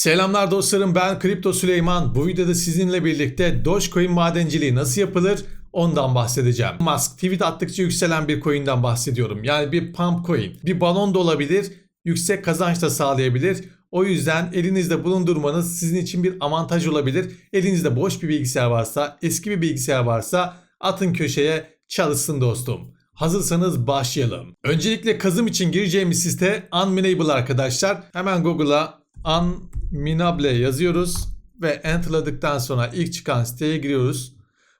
Selamlar dostlarım ben Kripto Süleyman. Bu videoda sizinle birlikte Dogecoin madenciliği nasıl yapılır ondan bahsedeceğim. Musk tweet attıkça yükselen bir coin'den bahsediyorum. Yani bir pump coin. Bir balon da olabilir, yüksek kazanç da sağlayabilir. O yüzden elinizde bulundurmanız sizin için bir avantaj olabilir. Elinizde boş bir bilgisayar varsa, eski bir bilgisayar varsa atın köşeye çalışsın dostum. Hazırsanız başlayalım. Öncelikle kazım için gireceğimiz site Unminable arkadaşlar. Hemen Google'a Unminable yazıyoruz ve enterladıktan sonra ilk çıkan siteye giriyoruz.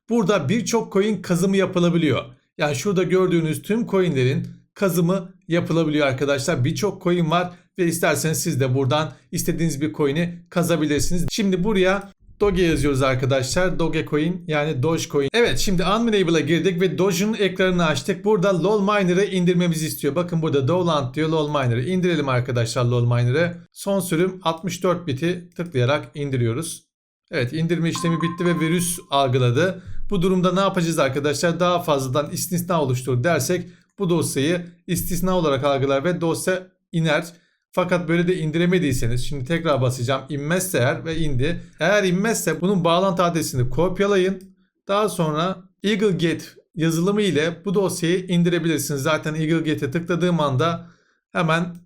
Burada birçok coin kazımı yapılabiliyor. Yani şurada gördüğünüz tüm coinlerin kazımı yapılabiliyor arkadaşlar. Birçok coin var ve isterseniz siz de buradan istediğiniz bir coin'i kazabilirsiniz. Şimdi buraya Doge yazıyoruz arkadaşlar. Dogecoin yani Dogecoin. Evet şimdi Unminable'a girdik ve Doge'un ekranını açtık. Burada LOL Miner'ı indirmemizi istiyor. Bakın burada Dolant diyor LOL Miner'ı. İndirelim arkadaşlar LOL Miner'ı. Son sürüm 64 biti tıklayarak indiriyoruz. Evet indirme işlemi bitti ve virüs algıladı. Bu durumda ne yapacağız arkadaşlar? Daha fazladan istisna oluştur dersek bu dosyayı istisna olarak algılar ve dosya iner. Fakat böyle de indiremediyseniz şimdi tekrar basacağım. İnmezse eğer ve indi. Eğer inmezse bunun bağlantı adresini kopyalayın. Daha sonra EagleGet yazılımı ile bu dosyayı indirebilirsiniz. Zaten EagleGet'e tıkladığım anda hemen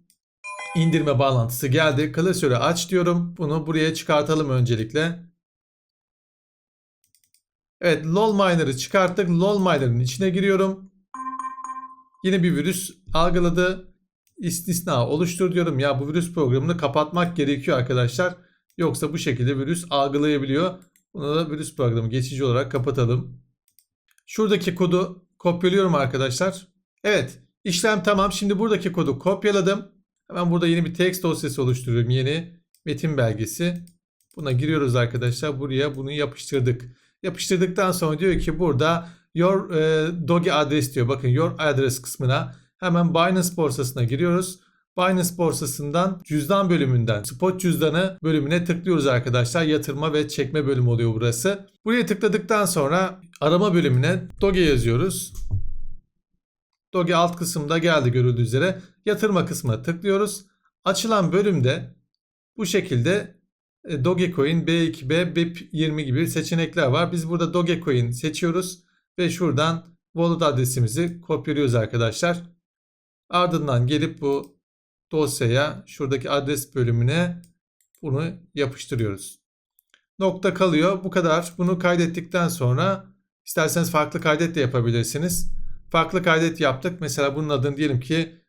indirme bağlantısı geldi. Klasörü aç diyorum. Bunu buraya çıkartalım öncelikle. Evet LOL Miner'ı çıkarttık. LOL Miner'ın içine giriyorum. Yine bir virüs algıladı istisna oluştur diyorum. Ya bu virüs programını kapatmak gerekiyor arkadaşlar. Yoksa bu şekilde virüs algılayabiliyor. Bunu da virüs programı geçici olarak kapatalım. Şuradaki kodu kopyalıyorum arkadaşlar. Evet işlem tamam. Şimdi buradaki kodu kopyaladım. Hemen burada yeni bir text dosyası oluşturuyorum. Yeni metin belgesi. Buna giriyoruz arkadaşlar. Buraya bunu yapıştırdık. Yapıştırdıktan sonra diyor ki burada your e, doge adres diyor. Bakın your address kısmına Hemen Binance borsasına giriyoruz. Binance borsasından cüzdan bölümünden spot cüzdanı bölümüne tıklıyoruz arkadaşlar. Yatırma ve çekme bölümü oluyor burası. Buraya tıkladıktan sonra arama bölümüne Doge yazıyoruz. Doge alt kısımda geldi görüldüğü üzere. Yatırma kısmına tıklıyoruz. Açılan bölümde bu şekilde e, Dogecoin, B2B, BIP20 gibi seçenekler var. Biz burada Dogecoin seçiyoruz ve şuradan wallet adresimizi kopyalıyoruz arkadaşlar. Ardından gelip bu dosyaya şuradaki adres bölümüne bunu yapıştırıyoruz. Nokta kalıyor. Bu kadar. Bunu kaydettikten sonra isterseniz farklı kaydet de yapabilirsiniz. Farklı kaydet yaptık. Mesela bunun adını diyelim ki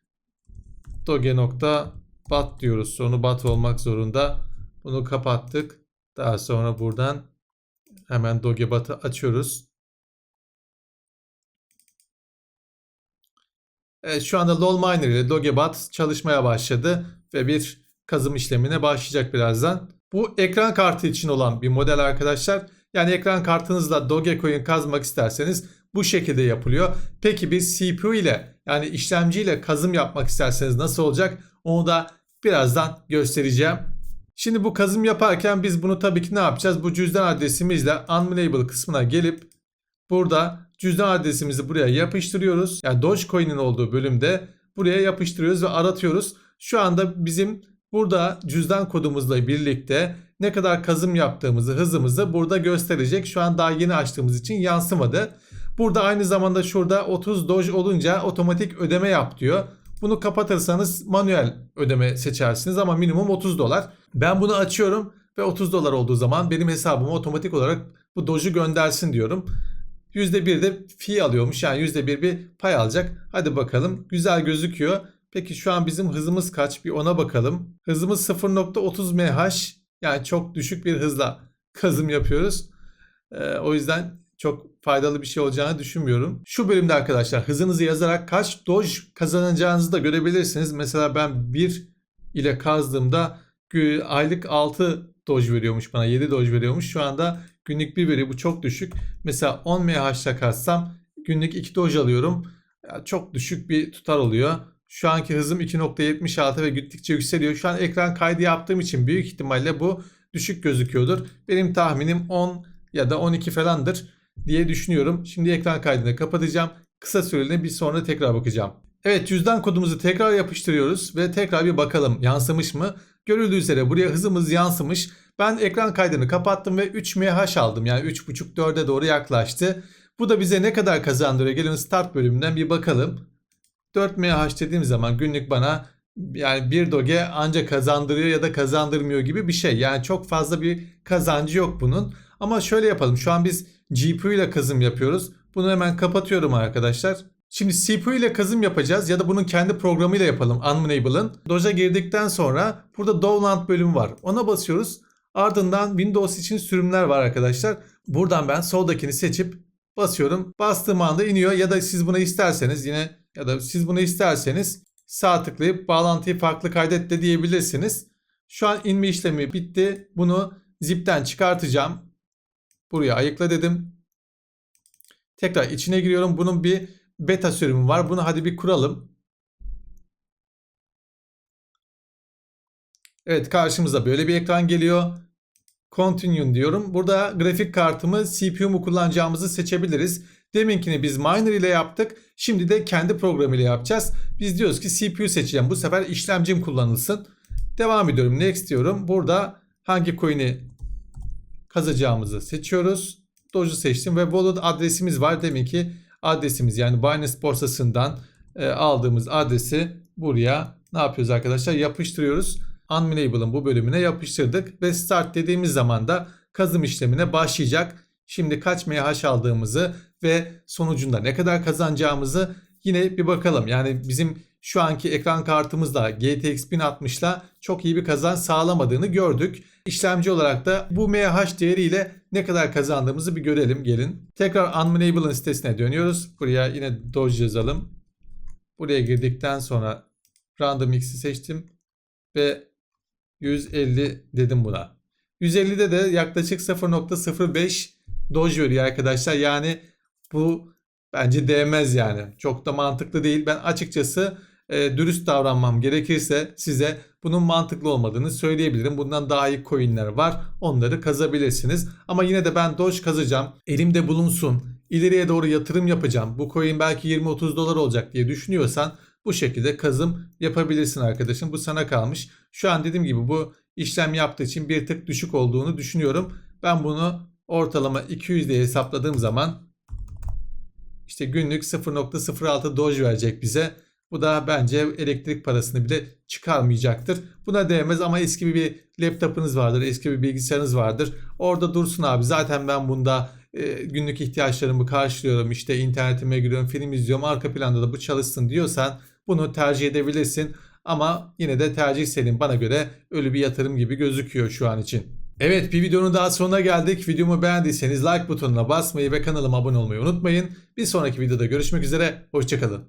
doge.bat diyoruz. Sonu bat olmak zorunda. Bunu kapattık. Daha sonra buradan hemen dogebat'ı açıyoruz. Evet, şu anda LOL Miner ile Dogebat çalışmaya başladı ve bir kazım işlemine başlayacak birazdan. Bu ekran kartı için olan bir model arkadaşlar. Yani ekran kartınızla Dogecoin kazmak isterseniz bu şekilde yapılıyor. Peki biz CPU ile yani işlemci ile kazım yapmak isterseniz nasıl olacak? Onu da birazdan göstereceğim. Şimdi bu kazım yaparken biz bunu tabii ki ne yapacağız? Bu cüzdan adresimizle Unminable kısmına gelip burada cüzdan adresimizi buraya yapıştırıyoruz. Yani Dogecoin'in olduğu bölümde buraya yapıştırıyoruz ve aratıyoruz. Şu anda bizim burada cüzdan kodumuzla birlikte ne kadar kazım yaptığımızı, hızımızı burada gösterecek. Şu an daha yeni açtığımız için yansımadı. Burada aynı zamanda şurada 30 Doge olunca otomatik ödeme yap diyor. Bunu kapatırsanız manuel ödeme seçersiniz ama minimum 30 dolar. Ben bunu açıyorum ve 30 dolar olduğu zaman benim hesabıma otomatik olarak bu Doge'u göndersin diyorum. %1 de fi alıyormuş. Yani %1 bir pay alacak. Hadi bakalım. Güzel gözüküyor. Peki şu an bizim hızımız kaç? Bir ona bakalım. Hızımız 0.30 mH. Yani çok düşük bir hızla kazım yapıyoruz. Ee, o yüzden çok faydalı bir şey olacağını düşünmüyorum. Şu bölümde arkadaşlar hızınızı yazarak kaç Doge kazanacağınızı da görebilirsiniz. Mesela ben 1 ile kazdığımda aylık 6 Doge veriyormuş bana 7 Doge veriyormuş. Şu anda Günlük bir veri bu çok düşük. Mesela 10 mH'la katsam günlük 2 Doge alıyorum. Çok düşük bir tutar oluyor. Şu anki hızım 2.76 ve gittikçe yükseliyor. Şu an ekran kaydı yaptığım için büyük ihtimalle bu düşük gözüküyordur. Benim tahminim 10 ya da 12 falandır diye düşünüyorum. Şimdi ekran kaydını kapatacağım. Kısa süreliğine bir sonra tekrar bakacağım. Evet cüzdan kodumuzu tekrar yapıştırıyoruz ve tekrar bir bakalım yansımış mı? Görüldüğü üzere buraya hızımız yansımış. Ben ekran kaydını kapattım ve 3 MH aldım. Yani 3.5-4'e doğru yaklaştı. Bu da bize ne kadar kazandırıyor? Gelin start bölümünden bir bakalım. 4 MH dediğim zaman günlük bana yani bir doge ancak kazandırıyor ya da kazandırmıyor gibi bir şey. Yani çok fazla bir kazancı yok bunun. Ama şöyle yapalım. Şu an biz GPU ile kazım yapıyoruz. Bunu hemen kapatıyorum arkadaşlar. Şimdi CPU ile kazım yapacağız ya da bunun kendi programıyla yapalım Unenable'ın. Doge'a girdikten sonra burada Dovland bölümü var. Ona basıyoruz. Ardından Windows için sürümler var arkadaşlar. Buradan ben soldakini seçip basıyorum. Bastığım anda iniyor ya da siz bunu isterseniz yine ya da siz bunu isterseniz sağ tıklayıp bağlantıyı farklı kaydet de diyebilirsiniz. Şu an inme işlemi bitti. Bunu zipten çıkartacağım. Buraya ayıkla dedim. Tekrar içine giriyorum. Bunun bir beta sürümü var. Bunu hadi bir kuralım. Evet karşımıza böyle bir ekran geliyor. Continue diyorum. Burada grafik kartımı CPU mu kullanacağımızı seçebiliriz. Deminkini biz miner ile yaptık. Şimdi de kendi programıyla yapacağız. Biz diyoruz ki CPU seçeceğim. Bu sefer işlemcim kullanılsın. Devam ediyorum. Next diyorum. Burada hangi coin'i kazacağımızı seçiyoruz. Doge'u seçtim ve wallet adresimiz var. Demek ki adresimiz yani Binance borsasından e, aldığımız adresi buraya ne yapıyoruz arkadaşlar? Yapıştırıyoruz. Unminable'ın bu bölümüne yapıştırdık ve start dediğimiz zaman da kazım işlemine başlayacak. Şimdi kaç MH aldığımızı ve sonucunda ne kadar kazanacağımızı yine bir bakalım. Yani bizim şu anki ekran kartımızla GTX 1060'la çok iyi bir kazanç sağlamadığını gördük. İşlemci olarak da bu MH değeriyle ne kadar kazandığımızı bir görelim gelin. Tekrar Unminable'ın sitesine dönüyoruz. Buraya yine Doge yazalım. Buraya girdikten sonra Random X'i seçtim ve 150 dedim buna. 150'de de yaklaşık 0.05 Doge veriyor arkadaşlar. Yani bu bence değmez yani. Çok da mantıklı değil. Ben açıkçası e, dürüst davranmam gerekirse size bunun mantıklı olmadığını söyleyebilirim. Bundan daha iyi coinler var. Onları kazabilirsiniz. Ama yine de ben Doge kazacağım. Elimde bulunsun. İleriye doğru yatırım yapacağım. Bu coin belki 20-30 dolar olacak diye düşünüyorsan bu şekilde kazım yapabilirsin arkadaşım. Bu sana kalmış. Şu an dediğim gibi bu işlem yaptığı için bir tık düşük olduğunu düşünüyorum. Ben bunu ortalama 200 diye hesapladığım zaman işte günlük 0.06 Doge verecek bize. Bu da bence elektrik parasını bile çıkarmayacaktır. Buna değmez ama eski bir laptopunuz vardır, eski bir bilgisayarınız vardır. Orada dursun abi. Zaten ben bunda e, günlük ihtiyaçlarımı karşılıyorum. İşte internetime giriyorum, film izliyorum. Arka planda da bu çalışsın diyorsan bunu tercih edebilirsin. Ama yine de tercih senin bana göre ölü bir yatırım gibi gözüküyor şu an için. Evet bir videonun daha sonuna geldik. Videomu beğendiyseniz like butonuna basmayı ve kanalıma abone olmayı unutmayın. Bir sonraki videoda görüşmek üzere. Hoşçakalın.